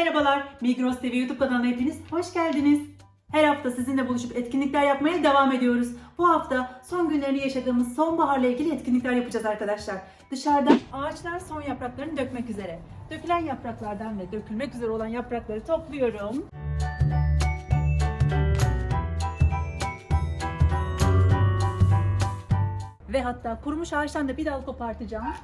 merhabalar. Migros TV YouTube kanalına hepiniz hoş geldiniz. Her hafta sizinle buluşup etkinlikler yapmaya devam ediyoruz. Bu hafta son günlerini yaşadığımız sonbaharla ilgili etkinlikler yapacağız arkadaşlar. Dışarıda ağaçlar son yapraklarını dökmek üzere. Dökülen yapraklardan ve dökülmek üzere olan yaprakları topluyorum. Ve hatta kurumuş ağaçtan da bir dal kopartacağım.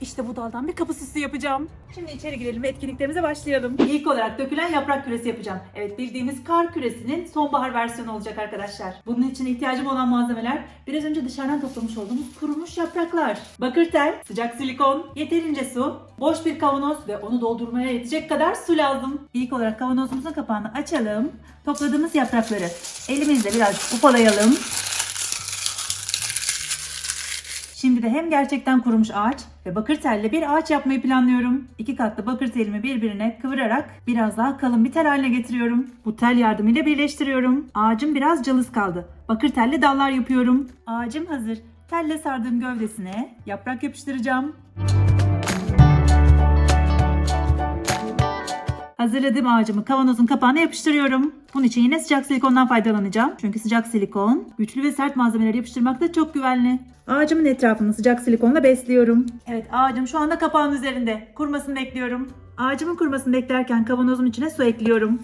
İşte bu daldan bir kapı süsü yapacağım. Şimdi içeri girelim ve etkinliklerimize başlayalım. İlk olarak dökülen yaprak küresi yapacağım. Evet bildiğimiz kar küresinin sonbahar versiyonu olacak arkadaşlar. Bunun için ihtiyacım olan malzemeler biraz önce dışarıdan toplamış olduğumuz kurumuş yapraklar. Bakır tel, sıcak silikon, yeterince su, boş bir kavanoz ve onu doldurmaya yetecek kadar su lazım. İlk olarak kavanozumuzun kapağını açalım. Topladığımız yaprakları elimizle biraz ufalayalım. Şimdi de hem gerçekten kurumuş ağaç ve bakır telle bir ağaç yapmayı planlıyorum. İki katlı bakır telimi birbirine kıvırarak biraz daha kalın bir tel haline getiriyorum. Bu tel yardımıyla birleştiriyorum. Ağacım biraz cılız kaldı. Bakır telle dallar yapıyorum. Ağacım hazır. Telle sardığım gövdesine yaprak yapıştıracağım. Hazırladığım ağacımı kavanozun kapağına yapıştırıyorum. Bunun için yine sıcak silikondan faydalanacağım. Çünkü sıcak silikon güçlü ve sert malzemeleri yapıştırmakta çok güvenli. Ağacımın etrafını sıcak silikonla besliyorum. Evet ağacım şu anda kapağın üzerinde. Kurumasını bekliyorum. Ağacımın kurumasını beklerken kavanozun içine su ekliyorum.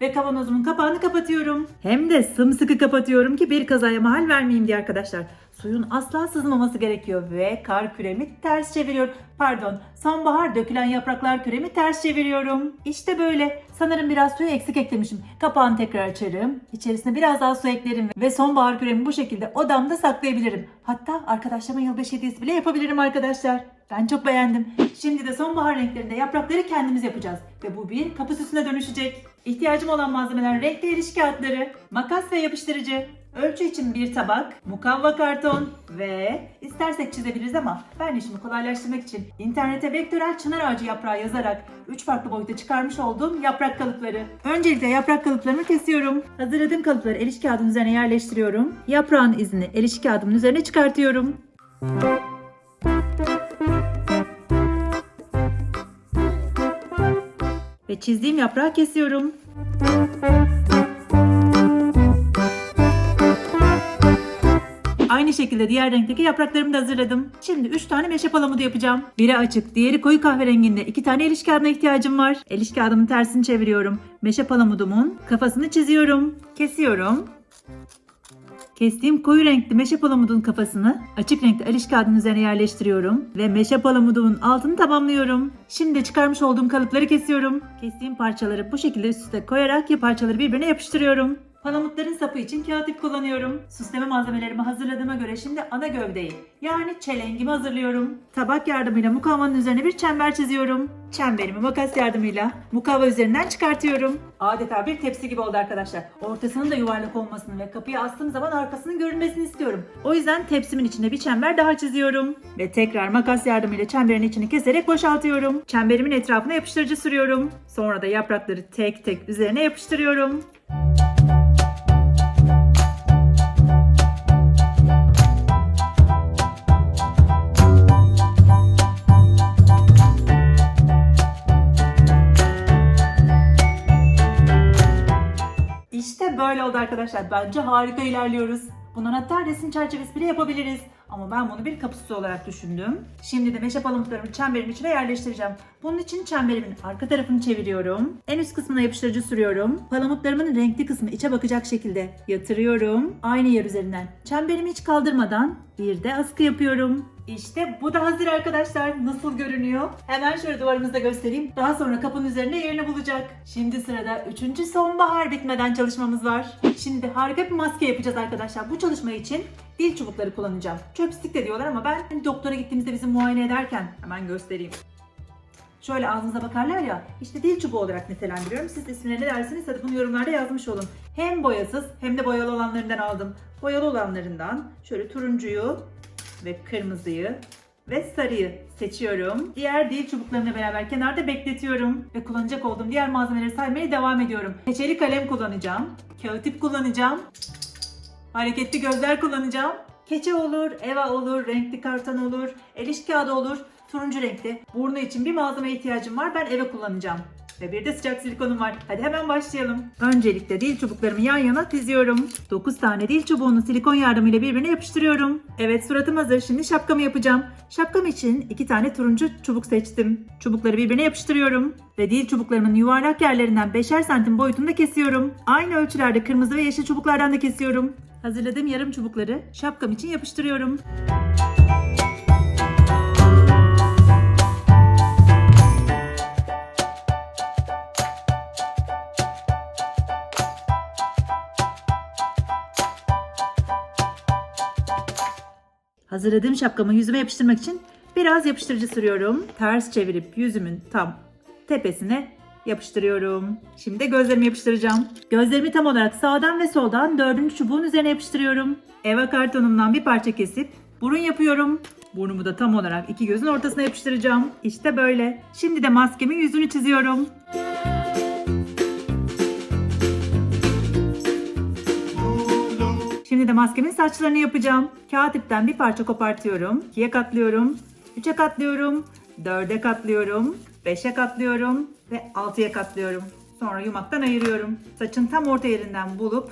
Ve kavanozumun kapağını kapatıyorum. Hem de sımsıkı kapatıyorum ki bir kazaya mahal vermeyeyim diye arkadaşlar. Suyun asla sızmaması gerekiyor ve kar küremi ters çeviriyorum. Pardon, sonbahar dökülen yapraklar küremi ters çeviriyorum. İşte böyle. Sanırım biraz suyu eksik eklemişim. Kapağını tekrar açarım. İçerisine biraz daha su eklerim ve sonbahar küremi bu şekilde odamda saklayabilirim. Hatta arkadaşlarıma yılbaşı hediyesi bile yapabilirim arkadaşlar. Ben çok beğendim. Şimdi de sonbahar renklerinde yaprakları kendimiz yapacağız. Ve bu bir kapı süsüne dönüşecek. İhtiyacım olan malzemeler renkli eriş kağıtları, makas ve yapıştırıcı, ölçü için bir tabak, mukavva karton ve istersek çizebiliriz ama ben işimi kolaylaştırmak için internete vektörel çınar ağacı yaprağı yazarak 3 farklı boyutta çıkarmış olduğum yaprak kalıpları. Öncelikle yaprak kalıplarımı kesiyorum. Hazırladığım kalıpları eriş kağıdının üzerine yerleştiriyorum. Yaprağın izini eriş kağıdımın üzerine çıkartıyorum. Ve çizdiğim yaprağı kesiyorum. Aynı şekilde diğer renkteki yapraklarımı da hazırladım. Şimdi 3 tane meşe palamudu yapacağım. Biri açık, diğeri koyu kahverenginde. 2 tane eliş kağıdına ihtiyacım var. Eliş kağıdımın tersini çeviriyorum. Meşe palamudumun kafasını çiziyorum. Kesiyorum. Kestiğim koyu renkli meşe palamudun kafasını açık renkli eliş kağıdının üzerine yerleştiriyorum ve meşe palamudumun altını tamamlıyorum. Şimdi çıkarmış olduğum kalıpları kesiyorum. Kestiğim parçaları bu şekilde üst üste koyarak ya parçaları birbirine yapıştırıyorum. Palamutların sapı için kağıt ip kullanıyorum. Süsleme malzemelerimi hazırladığıma göre şimdi ana gövdeyi yani çelengimi hazırlıyorum. Tabak yardımıyla mukavvanın üzerine bir çember çiziyorum. Çemberimi makas yardımıyla mukavva üzerinden çıkartıyorum. Adeta bir tepsi gibi oldu arkadaşlar. Ortasının da yuvarlak olmasını ve kapıya astığım zaman arkasının görünmesini istiyorum. O yüzden tepsimin içinde bir çember daha çiziyorum. Ve tekrar makas yardımıyla çemberin içini keserek boşaltıyorum. Çemberimin etrafına yapıştırıcı sürüyorum. Sonra da yaprakları tek tek üzerine yapıştırıyorum. İşte arkadaşlar. Bence harika ilerliyoruz. Bundan hatta resim çerçevesi bile yapabiliriz. Ama ben bunu bir kapısı olarak düşündüm. Şimdi de meşe palamutlarımı çemberin içine yerleştireceğim. Bunun için çemberimin arka tarafını çeviriyorum. En üst kısmına yapıştırıcı sürüyorum. Palamutlarımın renkli kısmı içe bakacak şekilde yatırıyorum. Aynı yer üzerinden. Çemberimi hiç kaldırmadan bir de askı yapıyorum. İşte bu da hazır arkadaşlar. Nasıl görünüyor? Hemen şöyle duvarımızda göstereyim. Daha sonra kapının üzerinde yerini bulacak. Şimdi sırada 3. sonbahar bitmeden çalışmamız var. Şimdi harika bir maske yapacağız arkadaşlar. Bu çalışma için dil çubukları kullanacağım. Çöpstik de diyorlar ama ben hani doktora gittiğimizde bizi muayene ederken hemen göstereyim. Şöyle ağzınıza bakarlar ya, işte dil çubuğu olarak nitelendiriyorum. Siz isimlerine ne dersiniz hadi bunu yorumlarda yazmış olun. Hem boyasız hem de boyalı olanlarından aldım. Boyalı olanlarından şöyle turuncuyu ve kırmızıyı ve sarıyı seçiyorum. Diğer dil çubuklarımla beraber kenarda bekletiyorum. Ve kullanacak olduğum diğer malzemeleri saymaya devam ediyorum. Keçeli kalem kullanacağım. Kağıt ip kullanacağım. Hareketli gözler kullanacağım. Keçe olur, eva olur, renkli karton olur, el iş kağıdı olur, turuncu renkli. Burnu için bir malzeme ihtiyacım var. Ben eve kullanacağım. Ve bir de sıcak silikonum var. Hadi hemen başlayalım. Öncelikle dil çubuklarımı yan yana diziyorum. 9 tane dil çubuğunu silikon yardımıyla birbirine yapıştırıyorum. Evet suratım hazır. Şimdi şapkamı yapacağım. Şapkam için 2 tane turuncu çubuk seçtim. Çubukları birbirine yapıştırıyorum. Ve dil çubuklarımın yuvarlak yerlerinden 5'er santim boyutunda kesiyorum. Aynı ölçülerde kırmızı ve yeşil çubuklardan da kesiyorum. Hazırladığım yarım çubukları şapkam için yapıştırıyorum. Hazırladığım şapkamı yüzüme yapıştırmak için biraz yapıştırıcı sürüyorum. Ters çevirip yüzümün tam tepesine yapıştırıyorum. Şimdi gözlerimi yapıştıracağım. Gözlerimi tam olarak sağdan ve soldan dördüncü çubuğun üzerine yapıştırıyorum. Eva kartonumdan bir parça kesip burun yapıyorum. Burnumu da tam olarak iki gözün ortasına yapıştıracağım. İşte böyle. Şimdi de maskemin yüzünü çiziyorum. Şimdi de maskemin saçlarını yapacağım. Kağıt ipten bir parça kopartıyorum. İkiye katlıyorum. Üçe katlıyorum. Dörde katlıyorum. Beşe katlıyorum. Ve altıya katlıyorum. Sonra yumaktan ayırıyorum. Saçın tam orta yerinden bulup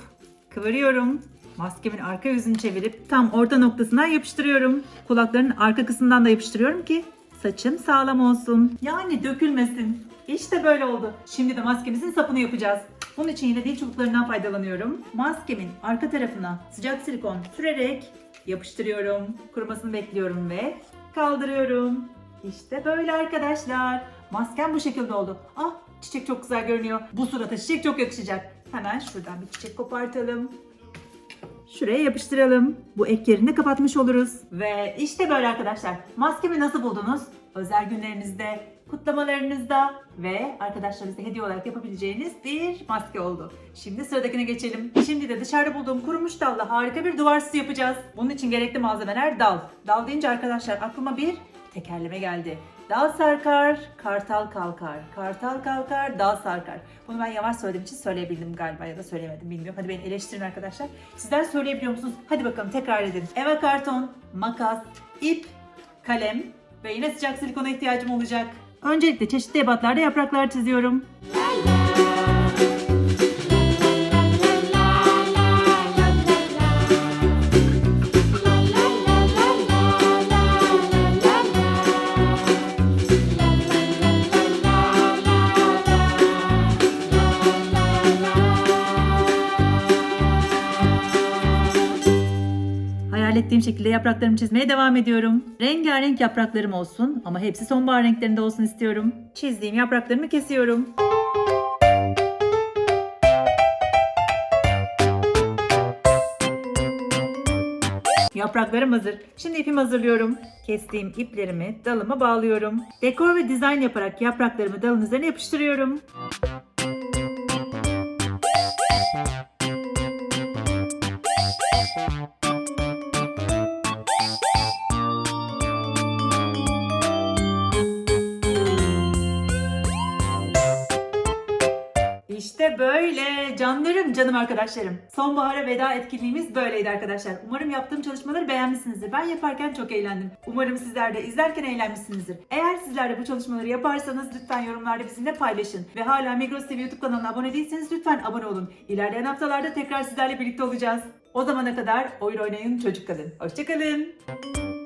kıvırıyorum. Maskemin arka yüzünü çevirip tam orta noktasına yapıştırıyorum. Kulaklarının arka kısmından da yapıştırıyorum ki saçım sağlam olsun. Yani dökülmesin. İşte böyle oldu. Şimdi de maskemizin sapını yapacağız. Bunun için yine dil çubuklarından faydalanıyorum. Maskemin arka tarafına sıcak silikon sürerek yapıştırıyorum. Kurumasını bekliyorum ve kaldırıyorum. İşte böyle arkadaşlar. Maskem bu şekilde oldu. Ah çiçek çok güzel görünüyor. Bu surata çiçek çok yakışacak. Hemen şuradan bir çiçek kopartalım. Şuraya yapıştıralım. Bu ek yerini kapatmış oluruz. Ve işte böyle arkadaşlar. Maskemi nasıl buldunuz? Özel günlerinizde, kutlamalarınızda ve arkadaşlarınızla hediye olarak yapabileceğiniz bir maske oldu. Şimdi sıradakine geçelim. Şimdi de dışarıda bulduğum kurumuş dalla harika bir duvar süsü yapacağız. Bunun için gerekli malzemeler dal. Dal deyince arkadaşlar aklıma bir tekerleme geldi. Dal sarkar, kartal kalkar. Kartal kalkar, dal sarkar. Bunu ben yavaş söylediğim için söyleyebildim galiba ya da söylemedim bilmiyorum. Hadi beni eleştirin arkadaşlar. Sizler söyleyebiliyor musunuz? Hadi bakalım tekrar edin. Eva karton, makas, ip, kalem ve yine sıcak silikona ihtiyacım olacak. Öncelikle çeşitli ebatlarda yapraklar çiziyorum. Hayal şekilde yapraklarımı çizmeye devam ediyorum. Rengarenk yapraklarım olsun ama hepsi sonbahar renklerinde olsun istiyorum. Çizdiğim yapraklarımı kesiyorum. Yapraklarım hazır. Şimdi ipimi hazırlıyorum. Kestiğim iplerimi dalıma bağlıyorum. Dekor ve dizayn yaparak yapraklarımı dalın üzerine yapıştırıyorum. İşte böyle canlarım canım arkadaşlarım. Sonbahara veda etkinliğimiz böyleydi arkadaşlar. Umarım yaptığım çalışmaları beğenmişsinizdir. Ben yaparken çok eğlendim. Umarım sizler de izlerken eğlenmişsinizdir. Eğer sizler de bu çalışmaları yaparsanız lütfen yorumlarda bizimle paylaşın. Ve hala Migros TV YouTube kanalına abone değilseniz lütfen abone olun. İlerleyen haftalarda tekrar sizlerle birlikte olacağız. O zamana kadar oyun oynayın çocuk kalın. Hoşçakalın.